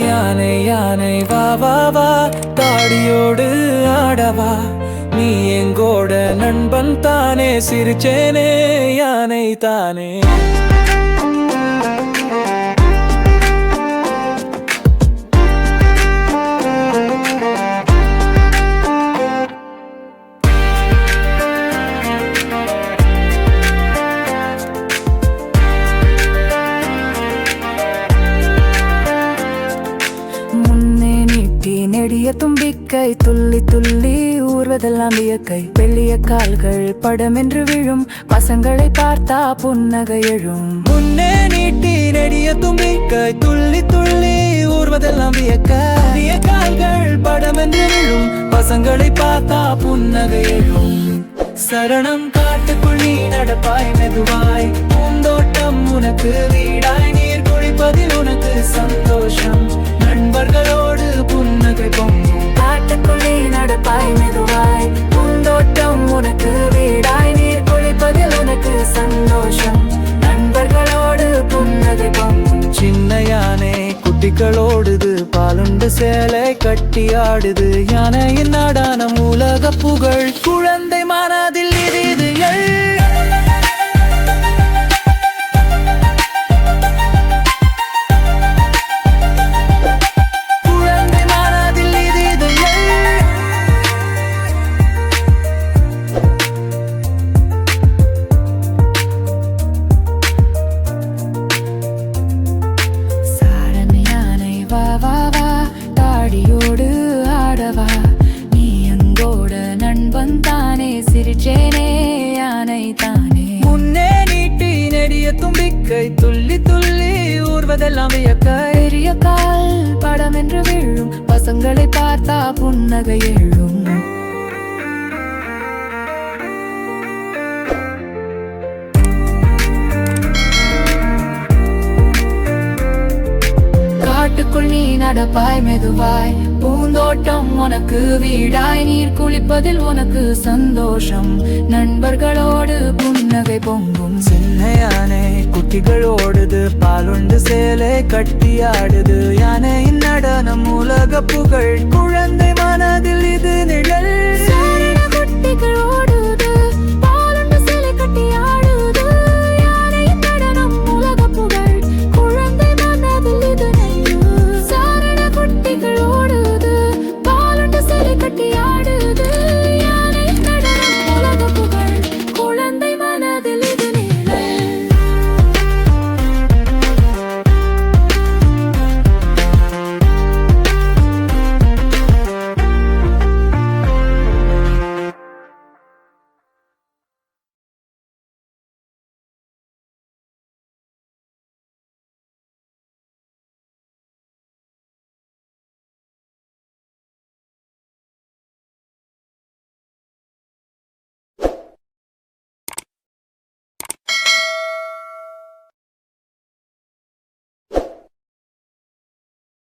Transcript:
யானை யானை வா வா வா தாடியோடு ஆடவா. நீ எங்கோட நண்பன் தானே சிரிச்சேனே யானை தானே. தீ நெடிய தும்பிக்கை துள்ளி துள்ளி ஊர்வதெல்லாம் வியக்கை. வெள்ளிய கால்கள் படம் என்று விழும் பசங்களை பார்த்தா புன்னகை எழும். முன்னே நீட்டி நெடிய தும்பிக்கை துள்ளி துள்ளி ஊர்வதெல்லாம் வியக்க. அரிய கால்கள் என்று விழும் பசங்களை பார்த்தா புன்னகை எழும். சரணம் காட்டுக்குள் நீ நடப்பாய் மெதுவாய். பூந்தோட்டம் உனக்கு வீடாய் நீர் குளிப்பதில் உனக்கு பாலுண்டு சேலை கட்டி ஆடுது. யானையின் நாடானம் உலக புகழ். குழந்தை மனதில் இது ஆடவா நீ எங்கோட நண்பன் தானே சிரிச்சேனே யானை தானே. முன்னே நீட்டி நெடிய தும்பிக்கை துள்ளி துள்ளி ஊர்வதெல்லாம் வியக்க. பெரிய கால் படம் என்று விழும் பசங்களை பார்த்தா புன்னகை எழும். காட்டுக்குள் நீ நடப்பாய் மெதுவாய். பூந்தோட்டம் உனக்கு வீடாய் நீர் குளிப்பதில் உனக்கு சந்தோஷம். நண்பர்களோடு புன்னகை பொங்கும். சின்ன யானை குட்டிகளோடுது பாலுண்டு சேலை கட்டி ஆடுது. யானையின் நடனம் உலக புகழ். குழந்தை மனதில் இது நிழல்.